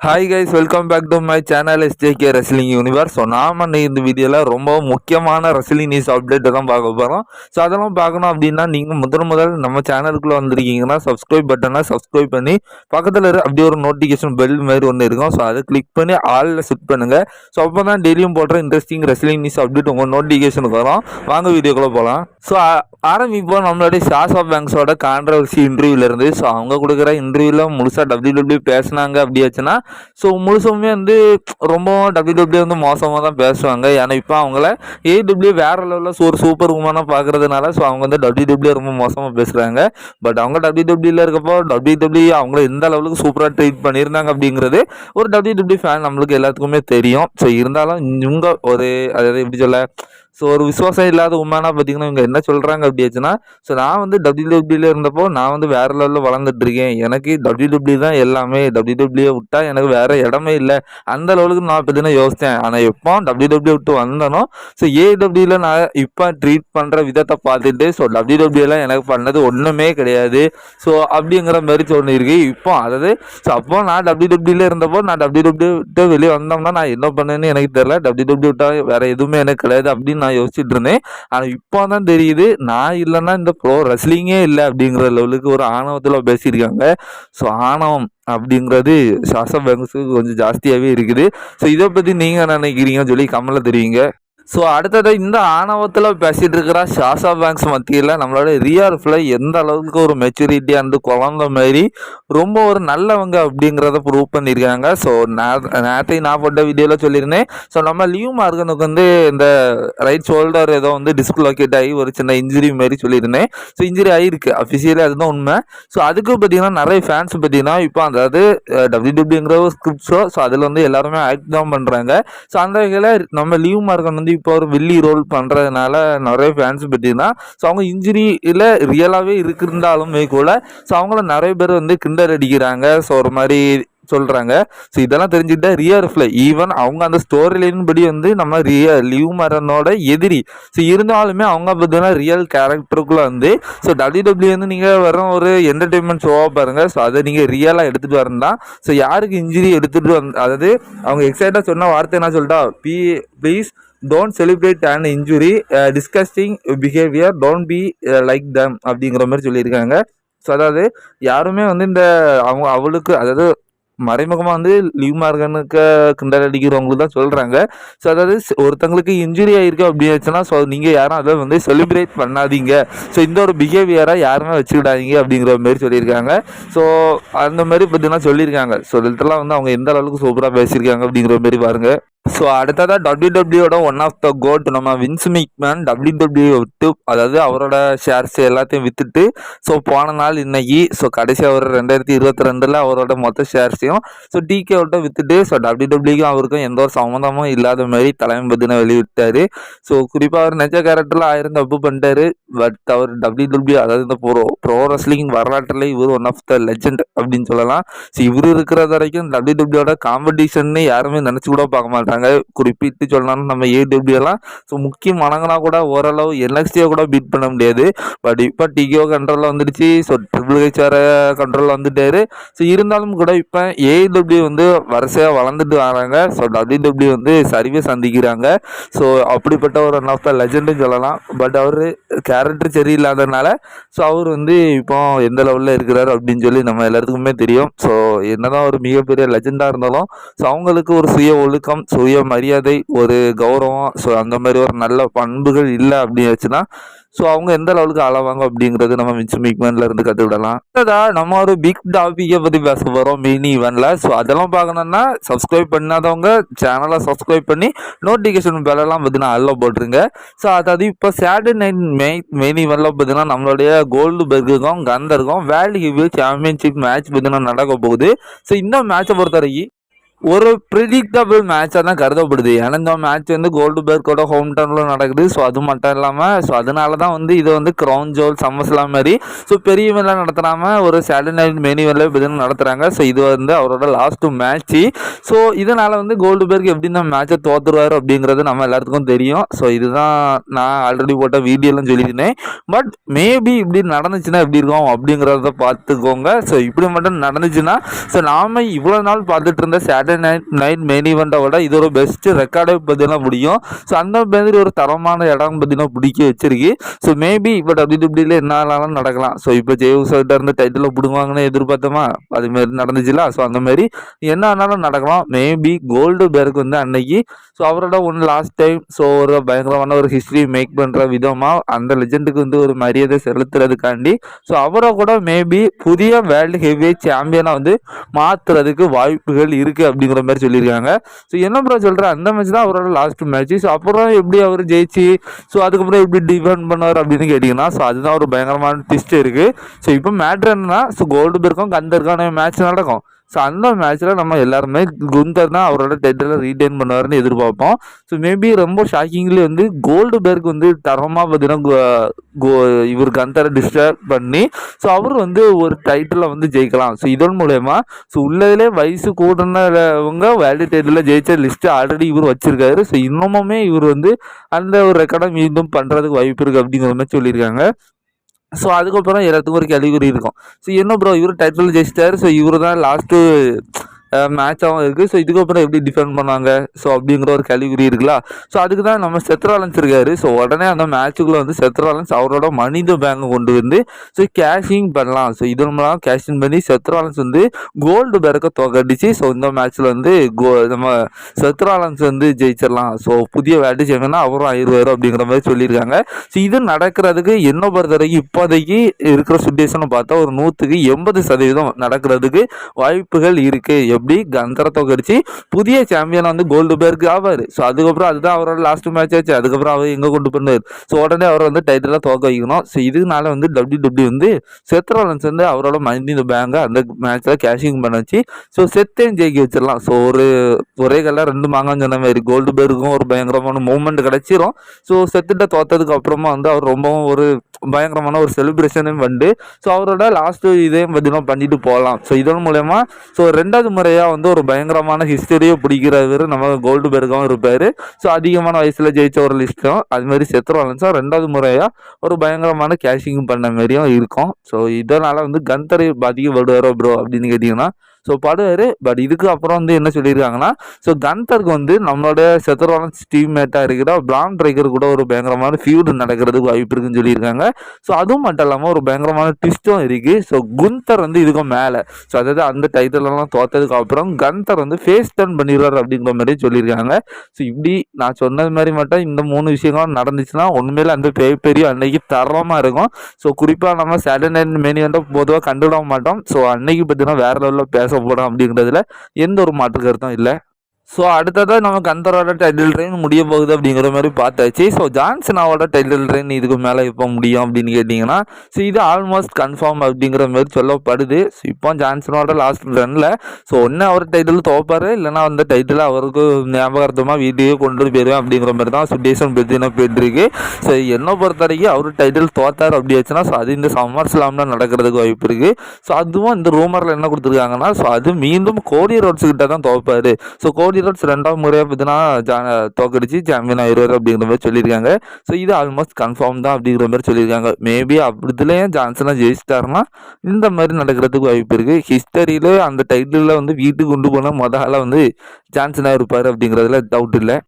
Hi guys welcome back to my channel SJK wrestling universe so நாம இந்த வீடியோவில் ரொம்ப முக்கியமான ரெஸ்லிங் நியூஸ் அப்டேட்டை தான் பார்க்க போகிறோம் ஸோ அதெல்லாம் பார்க்கணும் அப்படின்னா நீங்கள் முதல் முதல் நம்ம சேனலுக்குள்ளே வந்திருக்கீங்கன்னா சப்ஸ்கிரைப் பட்டனை சப்ஸ்கிரைப் பண்ணி பக்கத்தில் இரு அப்படியே ஒரு நோட்டிஃபிகேஷன் பெல் மாதிரி ஒன்று இருக்கும். ஸோ அதை கிளிக் பண்ணி ஆளில் செட் பண்ணுங்கள் ஸோ அப்போ தான் டெய்லியும் போடுற இன்ட்ரெஸ்டிங் ரெஸ்லிங் நியூஸ் அப்டேட் உங்கள் நோட்டிஃபிகேஷனுக்கு வரும். வாங்க வீடியோக்குள்ளே போகலாம் ஸோ ஆரம்பிப்போம் நம்மளுடைய சாசா ஆஃப் பேங்க்ஸோட கான்ட்ரவர்சி இன்டர்வியூலேருந்து ஸோ அவங்க கொடுக்குற இன்டர்வியூவில் முழுசாக டபிள்யூ டபிள்யூ அப்படி அப்படியாச்சுன்னா ஸோ முழுசுமே வந்து ரொம்ப டபிள்யூடபிள்யூ வந்து மோசமாக தான் பேசுவாங்க. ஏன்னா இப்போ அவங்கள ஏடபிள்யூ வேற லெவலில் ஒரு சூப்பர் உமனாக பார்க்கறதுனால ஸோ அவங்க வந்து டபிள்யூடபிள்யூ ரொம்ப மோசமாக பேசுகிறாங்க பட் அவங்க டபிள்யூடபிள்யூவில் இருக்கப்போ டபிள்யூ அவங்கள எந்த லெவலுக்கு சூப்பராக ட்ரீட் பண்ணியிருந்தாங்க அப்படிங்கிறது ஒரு டபிள்யூடபிள்யூ ஃபேன் நம்மளுக்கு எல்லாத்துக்குமே தெரியும். ஸோ இருந்தாலும் இவங்க ஒரு அதாவது எப்படி சொல்ல ஸோ ஒரு விசுவாசம் இல்லாத உண்மைனா பார்த்தீங்கன்னா இவங்க என்ன சொல்கிறாங்க அப்படியாச்சுன்னா ஸோ நான் வந்து டபிள்யூடபிள்யூல இருந்தப்போ நான் வந்து வேற லெவலில் வளர்ந்துட்டு இருக்கேன். எனக்கு டபிள்யூடபிள்யூ தான் எல்லாமே. டபிள்யூடபிள்யூ விட்டா எனக்கு வேற இடமே இல்லை. அந்த லெவலுக்கு நான் பார்த்தீங்கன்னா யோசித்தேன் ஆனால் எப்போ டபிள்யூடபிள்யூ விட்டு வந்தனோ ஸோ ஏடபிள்யூவில் நான் இப்போ ட்ரீட் பண்ணுற விதத்தை பார்த்துட்டு ஸோ டபிள்யூடபிள்யூலாம் எனக்கு பண்ணது ஒன்றுமே கிடையாது. ஸோ அப்படிங்கிற மாதிரி சொல்லியிருக்கு இப்போ அதாவது ஸோ அப்போ நான் டபிள்யூடபிள்யூல இருந்தப்போ நான் டபிள்யூடபிள்யூ விட்டு வெளியே வந்தோம்னா நான் என்ன பண்ணேன்னு எனக்கு தெரியல. டபிள்யூடபிள்யூ விட்டா வேற எதுவுமே எனக்கு கிடையாது அப்படின்னு நான் யோசிச்சுட்டு இருந்தேன். ஆனால் இப்போ தான் தெரியுது நான் இல்லைன்னா இந்த ப்ரோ ரெஸ்லிங்கே இல்லை அப்படிங்கிற லெவலுக்கு ஒரு ஆணவத்தில் பேசியிருக்காங்க. ஸோ ஆணவம் அப்படிங்கிறது சாசம் பேங்க்ஸுக்கு கொஞ்சம் ஜாஸ்தியாகவே இருக்குது. ஸோ இதை பற்றி நீங்கள் என்ன நினைக்கிறீங்கன்னு சொல்லி கமலில் தெரியுங்க ஸோ அடுத்தது இந்த ஆணவத்தில் பேசிகிட்டு இருக்கிற ஷாசா பேங்க்ஸ் மத்தியில் நம்மளோட ரியார்ஃபில் எந்த அளவுக்கு ஒரு மெச்சூரிட்டி அந்த குழந்த மாதிரி ரொம்ப ஒரு நல்லவங்க அப்படிங்கிறத ப்ரூவ் பண்ணியிருக்காங்க. ஸோ நேற்றையும் நான் போட்ட வீடியோவில் சொல்லியிருந்தேன். ஸோ நம்ம லீவ் மார்கனுக்கு வந்து இந்த ரைட் ஷோல்டர் ஏதோ வந்து டிஸ்குலோகேட் ஆகி ஒரு சின்ன இன்ஜுரி மாரி சொல்லியிருந்தேன். ஸோ இன்ஜுரி ஆகிருக்கு அஃபிஷியலாக அதுதான் உண்மை. ஸோ அதுக்கு பார்த்தீங்கன்னா நிறைய ஃபேன்ஸ் பார்த்தீங்கன்னா இப்போ அதாவது டபிள்யூ டபிள்யூங்கிற ஒரு ஸ்கிரிப்ட் ஷோ ஸோ அதில் வந்து எல்லாருமே ஆக்ட் தான் பண்ணுறாங்க ஸோ அந்த வகையில் நம்ம லீவ் மார்கன் வந்து இப்போ ஒரு வில்லி ரோல் பண்ணுறதுனால நிறைய ஃபேன்ஸ் பார்த்தீங்கன்னா ஸோ அவங்க இன்ஜுரியில் ரியலாகவே இருந்தாலுமே கூட ஸோ அவங்கள நிறைய பேர் வந்து கிண்டல் அடிக்கிறாங்க. ஸோ ஒரு மாதிரி சொல்கிறாங்க ஸோ இதெல்லாம் தெரிஞ்சுக்கிட்டா ரியர்ஃபில் ஈவன் அவங்க அந்த ஸ்டோரி லைன் படி வந்து நம்ம ரிய லிவ் மரனோட எதிரி. ஸோ இருந்தாலுமே அவங்க பார்த்தீங்கன்னா ரியல் கேரக்டருக்குள்ளே வந்து ஸோ டபிள்யூ டபிள்யூ வந்து நீங்கள் வர ஒரு என்டர்டெயின்மெண்ட் ஷோவாக பாருங்கள் ஸோ அதை நீங்கள் ரியலாக எடுத்துகிட்டு வரணும் ஸோ யாருக்கு இன்ஜுரி எடுத்துகிட்டு வந்து அதாவது அவங்க எக்ஸைட்டாக சொன்ன வார்த்தை என்ன சொல்லிட்டா? Be please don't celebrate and injury disgusting behaviour don't be like them அப்படிங்கிற மாதிரி சொல்லியிருக்காங்க. ஸோ அதாவது யாருமே வந்து இந்த அவங்க அவளுக்கு அதாவது மறைமுகமாக வந்து லீவ் மார்கனுக்கு கிண்டல் அடிக்கிறவங்களுக்கு தான் சொல்கிறாங்க ஸோ அதாவது ஒருத்தங்களுக்கு இன்ஜுரி ஆகிருக்கு அப்படின்னுச்சுன்னா ஸோ நீங்கள் யாரும் அதை வந்து செலிப்ரேட் பண்ணாதீங்க. ஸோ இந்த ஒரு பிஹேவியராக யாருமே வச்சுக்கிடாதீங்க அப்படிங்கிற மாதிரி சொல்லியிருக்காங்க. ஸோ அந்த மாதிரி பார்த்தீங்கன்னா சொல்லியிருக்காங்க. ஸோ இதெல்லாம் வந்து அவங்க எந்த அளவுக்கு சூப்பராக பேசியிருக்காங்க அப்படிங்கிற மாதிரி பாருங்கள் ஸோ அடுத்ததாக டபிள்யூ டபிள்யூட ஒன் ஆஃப் த கோட் நம்ம வின்ஸ் மிக்மேன் டபிள்யூ டபிள்யூ விட்டு அதாவது அவரோட ஷேர்ஸ் எல்லாத்தையும் விற்றுட்டு ஸோ போன நாள் இன்னைக்கு ஸோ கடைசி அவர் ரெண்டாயிரத்தி இருபத்தி ரெண்டில் அவரோட மொத்த ஷேர்ஸையும் ஸோ டிகே விட்ட விற்றுட்டு ஸோ டபிள்யூ டபிள்யூக்கும் அவருக்கும் எந்த ஒரு சம்மந்தமும் இல்லாத மாதிரி தலைமை பற்றின வெளியிட்டார். ஸோ குறிப்பாக அவர் நெஜ கேரக்டரில் ஆயிரம் தப்பு பண்ணிட்டாரு பட் அவர் டபிள்யூ டபிள்யூ அதாவது இந்த ப்ரோ ப்ரோ ரெஸ்லிங் வரலாற்றில் இவர் ஒன் ஆஃப் த லெஜண்ட் அப்படின்னு சொல்லலாம். ஸோ இவர் இருக்கிற வரைக்கும் டபிள்யூ டபிள்யூட காம்படிஷன் யாருமே நினச்சி கூட பார்க்க மாட்டாங்க. சொல்கிறாங்க குறிப்பிட்டு சொல்லணும்னா நம்ம ஏடபிள்யூலாம் ஸோ முக்கியம் வணங்கினா கூட ஓரளவு என்எக்ஸ்டியை கூட பீட் பண்ண முடியாது. பட் இப்போ டிகோ கண்ட்ரோலில் வந்துடுச்சு ஸோ ட்ரிபிள் ஹெச் வேறு கண்ட்ரோலில் வந்துட்டாரு. ஸோ இருந்தாலும் கூட இப்போ ஏடபிள்யூ வந்து வரிசையாக வளர்ந்துட்டு வராங்க. ஸோ டபிள்யூடபிள்யூ வந்து சரிவே சந்திக்கிறாங்க. ஸோ அப்படிப்பட்ட ஒரு ஒன் ஆஃப் த லெஜெண்டுன்னு சொல்லலாம். பட் அவர் கேரக்டர் சரியில்லாதனால ஸோ அவர் வந்து இப்போ எந்த லெவலில் இருக்கிறார் அப்படின்னு சொல்லி நம்ம எல்லாத்துக்குமே தெரியும். ஸோ என்னதான் ஒரு மிகப்பெரிய லெஜெண்டாக இருந்தாலும் ஸோ அவங்களுக்கு ஒரு சுய ஒழுக்கம் சுய சுய மரியாதை ஒரு கௌரவம் ஸோ அந்த மாதிரி ஒரு நல்ல பண்புகள் இல்லை அப்படின்னு ஸோ அவங்க எந்த லெவலுக்கு அளவாங்க அப்படிங்கிறது நம்ம மிச்சம் மிக்மேன்ல இருந்து கற்றுக்கிடலாம் அடுத்ததா நம்ம ஒரு பிக் டாபிக்கை பற்றி பேச போகிறோம் மினி ஈவெண்ட்ல ஸோ அதெல்லாம் பார்க்கணும்னா சப்ஸ்கிரைப் பண்ணாதவங்க சேனலை சப்ஸ்கிரைப் பண்ணி நோட்டிஃபிகேஷன் பேலெல்லாம் பார்த்தீங்கன்னா அதில் போட்டுருங்க. ஸோ அதாவது இப்போ சாட்டர்டே நைட் மெய் மெயின் ஈவெண்ட்ல பார்த்தீங்கன்னா நம்மளுடைய கோல்டு பெர்க்குக்கும் கந்தருக்கும் வேர்ல்டு ஹெவி சாம்பியன்ஷிப் மேட்ச் பார்த்தீங்கன்னா நடக்க போகுது. ஸோ இந்த மேட்சை பொறுத்த வரைக்கும் ஒரு ப்ரிடிக்டபிள் மேட்சாக தான் கருதப்படுது. ஏன்னா இந்த மேட்ச் வந்து கோல்டு பேர்க்கோட ஹோம் டவுனில் நடக்குது. ஸோ அது மட்டும் இல்லாமல் ஸோ அதனால தான் வந்து இது வந்து க்ரௌன் ஜோல் சம்மர்ஸ்லாம் மாதிரி ஸோ பெரிய இவெல்லாம் நடத்துனாமல் ஒரு சாட்டர்டே நைட் மெனி இவெல்லாம் இப்போ நடத்துகிறாங்க ஸோ இது வந்து அவரோட லாஸ்ட்டு மேட்ச்சு ஸோ இதனால் வந்து கோல்டு பேர்க்கு எப்படி இந்த மேட்சை தோற்றுருவார் அப்படிங்கிறது நம்ம எல்லாத்துக்கும் தெரியும். ஸோ இதுதான் நான் ஆல்ரெடி போட்ட வீடியோலாம் சொல்லியிருந்தேன். பட் மேபி இப்படி நடந்துச்சுன்னா எப்படி இருக்கும் அப்படிங்கிறத பார்த்துக்கோங்க. ஸோ இப்படி மட்டும் நடந்துச்சுன்னா ஸோ நாம் இவ்வளோ நாள் பார்த்துட்டு இருந்த சேட்டர் சாட்டர்டே நைட் நைட் மெயின் ஈவெண்ட்டை விட இது ஒரு பெஸ்ட்டு ரெக்கார்டே பார்த்தீங்கன்னா முடியும். ஸோ அந்த மாதிரி ஒரு தரமான இடம் பார்த்தீங்கன்னா பிடிக்க வச்சிருக்கு. ஸோ மேபி இப்போ டபிள்யூ டபிள்யூல என்ன ஆனாலும் நடக்கலாம். ஸோ இப்போ ஜெய்வுசர்கிட்ட இருந்த டைட்டில் பிடுங்குவாங்கன்னு எதிர்பார்த்தோமா? அதுமாரி நடந்துச்சுல? ஸோ அந்த மாதிரி என்ன ஆனாலும் நடக்கலாம். மேபி கோல்டு பேருக்கு வந்து அன்னைக்கு ஸோ அவரோட ஒன்று லாஸ்ட் டைம் ஸோ ஒரு பயங்கரமான ஒரு ஹிஸ்ட்ரி மேக் பண்ணுற விதமாக அந்த லெஜெண்டுக்கு வந்து ஒரு மரியாதை செலுத்துறதுக்காண்டி ஸோ அவரை கூட மேபி புதிய வேர்ல்டு ஹெவி சாம்பியனாக வந்து மாற்றுறதுக்கு வாய்ப்புகள் இருக்குது அப்படிங்கிற மாதிரி சொல்லியிருக்காங்க. ஸோ என்ன ப்ரோ சொல்கிற அந்த மேட்ச் தான் அவரோட லாஸ்ட் மேட்ச் ஸோ அப்புறம் எப்படி அவர் ஜெயிச்சு? ஸோ அதுக்கப்புறம் எப்படி டிஃபெண்ட் பண்ணுவார் அப்படின்னு கேட்டிங்கன்னா ஸோ அதுதான் ஒரு பயங்கரமான ட்விஸ்ட் இருக்குது ஸோ இப்போ மேட்ரு என்னன்னா ஸோ கோல்டு பேருக்கும் கந்தருக்கான மேட்ச் நடக்கும். ஸோ அந்த மேட்ச்சில் நம்ம எல்லாருமே குந்தர் தான் அவரோட டெட்டில் ரீடைன் பண்ணுவார்னு எதிர்பார்ப்போம். ஸோ மேபி ரொம்ப ஷாக்கிங்லி வந்து கோல்டு பேர்க் வந்து தரமாக பார்த்தீங்கன்னா இவர் கந்தரை டிஸ்டர்ப் பண்ணி ஸோ அவர் வந்து ஒரு டைட்டிலில் வந்து ஜெயிக்கலாம். ஸோ இதன் மூலயமா ஸோ உள்ளதிலே வயசு கூடனவங்க வேல்டு டைட்டிலில் ஜெயிச்ச லிஸ்ட்டு ஆல்ரெடி இவர் வச்சுருக்காரு. ஸோ இன்னமுமே இவர் வந்து அந்த ஒரு ரெக்கார்டை மீண்டும் பண்ணுறதுக்கு வாய்ப்பு இருக்குது அப்படிங்கிற மாதிரி சொல்லியிருக்காங்க. ஸோ அதுக்கப்புறம் எல்லாத்துக்கும் ஒரு கேள்விக்குறி இருக்கும். ஸோ என்ன ப்ரோ இவர் டைட்டில் ஜெயிச்சிட்டாரு. ஸோ இவர் தான் லாஸ்ட்டு மேட்சாகவும் இருக்குது ஸோ இதுக்கப்புறம் எப்படி டிஃபெண்ட் பண்ணுவாங்க ஸோ அப்படிங்கிற ஒரு கேள்விக்குறி இருக்குல்ல? ஸோ அதுக்கு தான் நம்ம செத்ராலன்ஸ் இருக்காரு. ஸோ உடனே அந்த மேட்சுக்குள்ளே வந்து செத்ராலன்ஸ் அவரோட மனித பேங்கை கொண்டு வந்து ஸோ கேஷிங் பண்ணலாம். ஸோ இது மூலம் கேஷிங் பண்ணி செத்ராலன்ஸ் வந்து கோல்டு பேரக்க தோக்கடிச்சு ஸோ இந்த மேட்ச்சில் வந்து கோ நம்ம செத்ராலன்ஸ் வந்து ஜெயிச்சிடலாம். ஸோ புதிய வேட்டு செய்யணும்னா அவரும் ஆயிடுவார் அப்படிங்கிற மாதிரி சொல்லியிருக்காங்க. ஸோ இது நடக்கிறதுக்கு என்ன பொறுத்த வரைக்கும் இப்போதைக்கு இருக்கிற சுச்சுவேஷனை பார்த்தா ஒரு நூற்றுக்கு எண்பது சதவீதம் நடக்கிறதுக்கு வாய்ப்புகள் இருக்குது எப்படி கந்தரத்தை கடிச்சு புதிய சாம்பியன் வந்து கோல்டு பேருக்கு ஆவார். ஸோ அதுக்கப்புறம் அதுதான் அவரோட லாஸ்ட் மேட்ச் ஆச்சு. அதுக்கப்புறம் அவர் எங்கே கொண்டு போனார்? ஸோ உடனே அவர் வந்து டைட்டிலாக தோக்க வைக்கணும். ஸோ இதுனால வந்து டபிள்யூ டபிள்யூ வந்து செத்ரோலன்ஸ் வந்து அவரோட மந்தி இந்த பேங்கை அந்த மேட்ச்சில் கேஷிங் பண்ண வச்சு ஸோ செத்தையும் ஜெயிக்க வச்சிடலாம்? ஸோ ஒரு ஒரே கல்ல ரெண்டு மாங்கான்னு சொன்ன மாதிரி கோல்டு பேருக்கும் ஒரு பயங்கரமான மூமெண்ட் கிடச்சிரும். ஸோ செத்துட்ட தோத்ததுக்கு அப்புறமா வந்து அவர் ரொம்பவும் ஒரு பயங்கரமான ஒரு செலிப்ரேஷனும் வந்து ஸோ அவரோட லாஸ்ட்டு இதையும் பார்த்தீங்கன்னா பண்ணிட்டு போகலாம். ஸோ இதன் மூலயமா ஸோ ரெண்டாவது முறையாக வந்து ஒரு பயங்கரமான ஹிஸ்டரியை பிடிக்கிறவர் நம்ம கோல்டு பெருகவும் இருப்பார். ஸோ அதிகமான வயசில் ஜெயிச்ச ஒரு லிஸ்ட்டும் அதுமாரி செத்துருவாங்க ரெண்டாவது முறையாக ஒரு பயங்கரமான கேஷிங் பண்ண மாதிரியும் இருக்கும். ஸோ இதனால் வந்து கந்தரை பாதிக்கப்படுவாரோ ப்ரோ அப்படின்னு கேட்டிங்கன்னா ஸோ படுவார். பட் இதுக்கு அப்புறம் வந்து என்ன சொல்லியிருக்காங்கன்னா ஸோ கந்தருக்கு வந்து நம்மளோட செத்தரோன டீம்மேட்டாக இருக்கிற பிளான் ட்ரைக்கர் கூட ஒரு பயங்கரமான ஃபியூடு நடக்கிறதுக்கு வாய்ப்பு இருக்குன்னு சொல்லியிருக்காங்க. ஸோ அதுவும் மட்டும் இல்லாமல் ஒரு பயங்கரமான ட்விஸ்ட்டும் இருக்குது ஸோ குந்தர் வந்து இதுக்கும் மேலே. ஸோ அதாவது அந்த டைட்டிலெல்லாம் தோத்ததுக்கு அப்புறம் கந்தர் வந்து ஃபேஸ் டர்ன் பண்ணிடுவார் அப்படிங்கிற மாதிரி சொல்லியிருக்காங்க. ஸோ இப்படி நான் சொன்னது மாதிரி மட்டும் இந்த மூணு விஷயங்களும் நடந்துச்சுன்னா உண்மையில் அந்த பெரிய அன்னைக்கு தரமாக இருக்கும். ஸோ குறிப்பாக நம்ம சாட்டர்டே நைட் மெனி வந்து பொதுவாக கண்டுவிட மாட்டோம். ஸோ அன்னைக்கு பார்த்தீங்கன்னா வேறு லெவலில் பேச போகிறோம் அப்படிங்கிறதுல எந்த ஒரு மாற்று கருத்தும் இல்லை. ஸோ அடுத்ததாக நமக்கு அந்தரோட டைட்டில் ட்ரெயின் முடிய போகுது அப்படிங்கிற மாதிரி பார்த்தாச்சு. ஸோ ஜான்சனாவோட டைட்டில் ட்ரெயின் இதுக்கு மேலே இப்போ முடியும் அப்படின்னு கேட்டிங்கன்னா ஸோ இது ஆல்மோஸ்ட் கன்ஃபார்ம் அப்படிங்கிற மாதிரி சொல்லப்படுது. ஸோ இப்போ ஜான்சனோட லாஸ்ட் ரனில் ஸோ ஒன்று அவர் டைட்டில் தோப்பார் இல்லைனா அந்த டைட்டில் அவருக்கு ஞாபகார்த்தமாக வீட்டுக்கே கொண்டு போயிடுவேன் அப்படிங்கிற மாதிரி தான் சுட்டேஷன் பற்றினா போயிட்டுருக்கு. ஸோ என்னை பொறுத்த வரைக்கும் அவர் டைட்டில் தோத்தார் அப்படி ஆச்சுன்னா ஸோ அது இந்த சம்மர் ஸ்லாமில் நடக்கிறதுக்கு வாய்ப்பு இருக்குது ஸோ அதுவும் இந்த ரூமரில் என்ன கொடுத்துருக்காங்கன்னா ஸோ அது மீண்டும் கோடி ரோட்ஸ் கிட்ட தான் தோப்பார் ஸோ கோடி ரோட்ஸ் ரெண்டாவது முறையாக பார்த்தீங்கன்னா தோக்கடிச்சு சாம்பியன் ஆயிடுவார் அப்படிங்கிற மாதிரி சொல்லியிருக்காங்க. ஸோ இது ஆல்மோஸ்ட் கன்ஃபார்ம் தான் அப்படிங்கிற மாதிரி சொல்லியிருக்காங்க. மேபி அப்படிதுலேயும் ஜான்சனாக ஜெயிச்சிட்டாருன்னா இந்த மாதிரி நடக்கிறதுக்கு வாய்ப்பு இருக்குது ஹிஸ்டரியில் அந்த டைட்டிலில் வந்து வீட்டுக்கு கொண்டு போனால் முதல்ல வந்து ஜான்சனாக இருப்பார் அப்படிங்கிறதுல டவுட் இல்லை.